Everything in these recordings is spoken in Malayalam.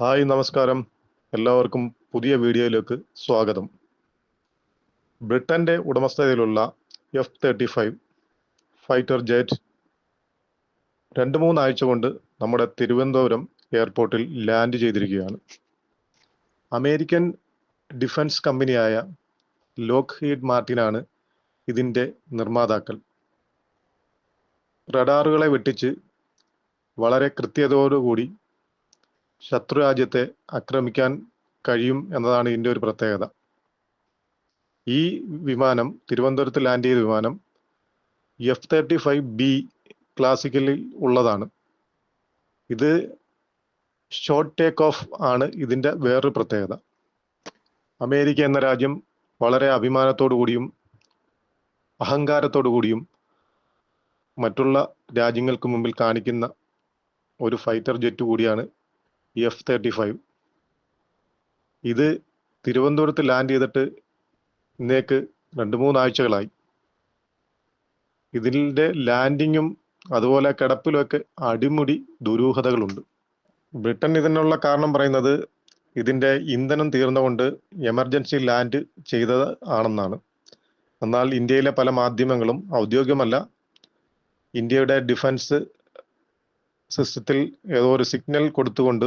ഹായ് നമസ്കാരം. എല്ലാവർക്കും പുതിയ വീഡിയോയിലേക്ക് സ്വാഗതം. ബ്രിട്ടന്റെ ഉടമസ്ഥതയിലുള്ള F thirty five fighter jet രണ്ട് മൂന്നാഴ്ച കൊണ്ട് നമ്മുടെ തിരുവനന്തപുരം എയർപോർട്ടിൽ ലാൻഡ് ചെയ്തിരിക്കുകയാണ്. അമേരിക്കൻ ഡിഫൻസ് കമ്പനിയായ ലോക്ക് ഹീഡ് മാർട്ടിനാണ് ഇതിന്റെ നിർമ്മാതാക്കൾ. റഡാറുകളെ വെട്ടിച്ച് വളരെ കൃത്യതയോടുകൂടി ശത്രുരാജ്യത്തെ ആക്രമിക്കാൻ കഴിയും എന്നതാണ് ഇതിന്റെ ഒരു പ്രത്യേകത. ഈ വിമാനം തിരുവനന്തപുരത്ത് ലാൻഡ് ചെയ്ത വിമാനം എഫ് തേർട്ടി ഫൈവ് ബി ക്ലാസിക്കലിൽ ഉള്ളതാണ്. ഇത് ഷോർട്ട് ടേക്ക് ഓഫ് ആണ് ഇതിന്റെ വേറൊരു പ്രത്യേകത. അമേരിക്ക എന്ന രാജ്യം വളരെ അഭിമാനത്തോടു കൂടിയും അഹങ്കാരത്തോടു കൂടിയും മറ്റുള്ള രാജ്യങ്ങൾക്ക് മുമ്പിൽ കാണിക്കുന്ന ഒരു ഫൈറ്റർ ജെറ്റ് കൂടിയാണ് എഫ് തേർട്ടി ഫൈവ് ഇത് തിരുവനന്തപുരത്ത് ലാൻഡ് ചെയ്തിട്ട് ഇന്നേക്ക് രണ്ട് മൂന്നാഴ്ചകളായി ഇതിന്റെ ലാൻഡിങ്ങും അതുപോലെ കിടപ്പിലുമൊക്കെ അടിമുടി ദുരൂഹതകളുണ്ട്. ബ്രിട്ടൻ ഇതിനുള്ള കാരണം പറയുന്നത് ഇതിന്റെ ഇന്ധനം തീർന്നുകൊണ്ട് എമർജൻസി ലാൻഡ് ചെയ്തത് ആണെന്നാണ്. എന്നാൽ ഇന്ത്യയിലെ പല മാധ്യമങ്ങളും ഔദ്യോഗികമല്ല ഇന്ത്യയുടെ ഡിഫൻസ് സിസ്റ്റത്തിൽ ഏതോ ഒരു സിഗ്നൽ കൊടുത്തുകൊണ്ട്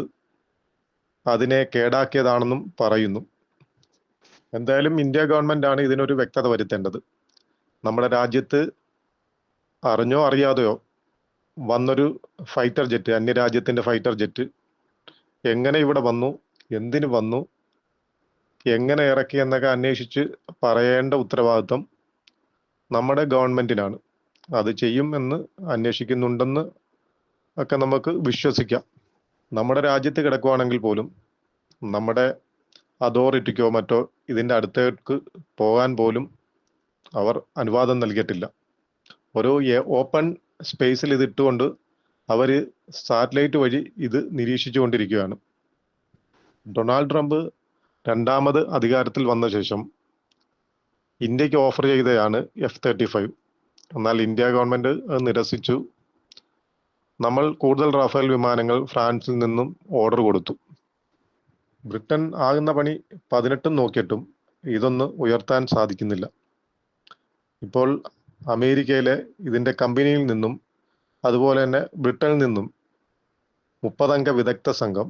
അതിനെ കേടാക്കിയതാണെന്നും പറയുന്നു. എന്തായാലും ഇന്ത്യ ഗവൺമെന്റ് ആണ് ഇതിനൊരു വ്യക്തത വരുത്തേണ്ടത്. നമ്മുടെ രാജ്യത്ത് അറിഞ്ഞോ അറിയാതെയോ വന്നൊരു ഫൈറ്റർ ജെറ്റ് അന്യരാജ്യത്തിന്റെ ഫൈറ്റർ ജെറ്റ് എങ്ങനെ ഇവിടെ വന്നു എന്തിനു വന്നു എങ്ങനെ ഇറക്കി എന്നൊക്കെ അന്വേഷിച്ച് പറയേണ്ട ഉത്തരവാദിത്വം നമ്മുടെ ഗവൺമെന്റിനാണ്. അത് ചെയ്യും എന്ന് അന്വേഷിക്കുന്നുണ്ടെന്ന് ഒക്കെ നമുക്ക് വിശ്വസിക്കാം. നമ്മുടെ രാജ്യത്ത് കിടക്കുവാണെങ്കിൽ പോലും നമ്മുടെ അതോറിറ്റിക്കോ മറ്റോ ഇതിന്റെ അടുത്തേക്ക് പോകാൻ പോലും അവർ അനുവാദം നൽകിയിട്ടില്ല. ഒരു ഓപ്പൺ സ്പേസിൽ ഇത് ഇട്ടുകൊണ്ട് അവർ സാറ്റലൈറ്റ് വഴി ഇത് നിരീക്ഷിച്ചു കൊണ്ടിരിക്കുകയാണ് ഡൊണാൾഡ് ട്രംപ് രണ്ടാമത് അധികാരത്തിൽ വന്ന ശേഷം ഇന്ത്യയ്ക്ക് ഓഫർ ചെയ്തതാണ് എഫ് തേർട്ടി ഫൈവ് എന്നാൽ ഇന്ത്യ ഗവൺമെന്റ് നിരസിച്ചു. നമ്മൾ കൂടുതൽ റാഫേൽ വിമാനങ്ങൾ ഫ്രാൻസിൽ നിന്നും ഓർഡർ കൊടുത്തു. ബ്രിട്ടൻ ആകുന്ന പണി പതിനെട്ടും നോക്കിയിട്ടും ഇതൊന്ന് ഉയർത്താൻ സാധിക്കുന്നില്ല. ഇപ്പോൾ അമേരിക്കയിലെ ഇതിന്റെ കമ്പനിയിൽ നിന്നും അതുപോലെ തന്നെ ബ്രിട്ടനിൽ നിന്നും മുപ്പതംഗ വിദഗ്ധ സംഘം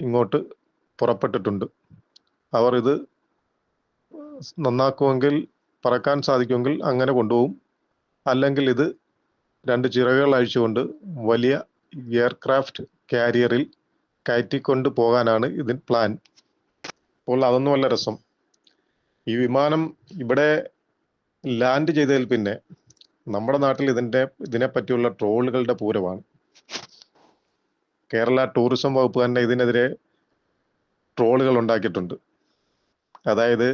ഇങ്ങോട്ട് പുറപ്പെട്ടിട്ടുണ്ട്. അവർ ഇത് നന്നാക്കുമെങ്കിൽ പറക്കാൻ സാധിക്കുമെങ്കിൽ അങ്ങനെ കൊണ്ടുപോകും. അല്ലെങ്കിൽ ഇത് രണ്ട് ചിറകുകൾ അഴിച്ചുകൊണ്ട് വലിയ എയർക്രാഫ്റ്റ് കാരിയറിൽ കയറ്റിക്കൊണ്ട് പോകാനാണ് ഇതിൻ പ്ലാൻ. അപ്പോൾ അതൊന്നും അതൊന്നുമല്ല രസം. ഈ വിമാനം ഇവിടെ ലാൻഡ് ചെയ്തതിൽ പിന്നെ നമ്മുടെ നാട്ടിൽ ഇതിന്റെ ഇതിനെപ്പറ്റിയുള്ള ട്രോളുകളുടെ പൂരമാണ്. കേരള ടൂറിസം വകുപ്പ് തന്നെ ഇതിനെതിരെ ട്രോളുകൾ ഉണ്ടാക്കിയിട്ടുണ്ട്. അതായത്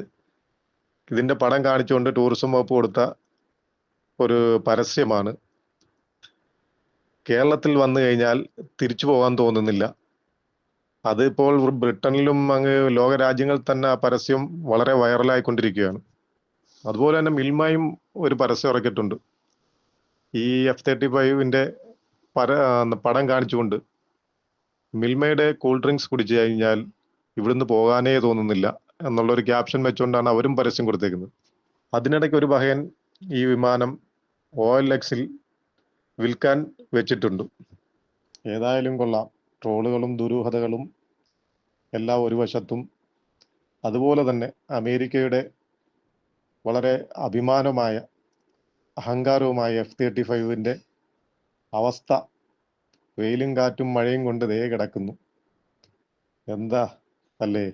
ഇതിന്റെ പടം കാണിച്ചുകൊണ്ട് ടൂറിസം വകുപ്പ് കൊടുത്ത ഒരു പരസ്യമാണ് കേരളത്തിൽ വന്നു കഴിഞ്ഞാൽ തിരിച്ചു പോകാൻ തോന്നുന്നില്ല. അതിപ്പോൾ ബ്രിട്ടനിലും അങ്ങ് ലോക രാജ്യങ്ങളിൽ തന്നെ ആ പരസ്യം വളരെ വൈറലായിക്കൊണ്ടിരിക്കുകയാണ്. അതുപോലെ തന്നെ മിൽമയും ഒരു പരസ്യം ഇറക്കിയിട്ടുണ്ട്. ഈ എഫ് തേർട്ടി ഫൈവിന്റെ പര പടം കാണിച്ചുകൊണ്ട് മിൽമയുടെ കൂൾ ഡ്രിങ്ക്സ് കുടിച്ചു കഴിഞ്ഞാൽ ഇവിടുന്ന് പോകാനേ തോന്നുന്നില്ല എന്നുള്ള ഒരു ക്യാപ്ഷൻ വെച്ചുകൊണ്ടാണ് അവരും പരസ്യം കൊടുത്തേക്കുന്നത്. അതിനിടയ്ക്ക് ഒരു ബഹയൻ ഈ വിമാനം ഒ എൽ എക്സിൽ വിൽക്കാൻ വെച്ചിട്ടുണ്ട്. ഏതായാലും കൊള്ളാം. ട്രോളുകളും ദുരൂഹതകളും എല്ലാം ഒരു വശത്തും. അതുപോലെ തന്നെ അമേരിക്കയുടെ വളരെ അഭിമാനമായ അഹങ്കാരവുമായ എഫ് തേർട്ടി ഫൈവിന്റെ അവസ്ഥ വെയിലും കാറ്റും മഴയും കൊണ്ട് ദേ കിടക്കുന്നു. എന്താ? അല്ലേ?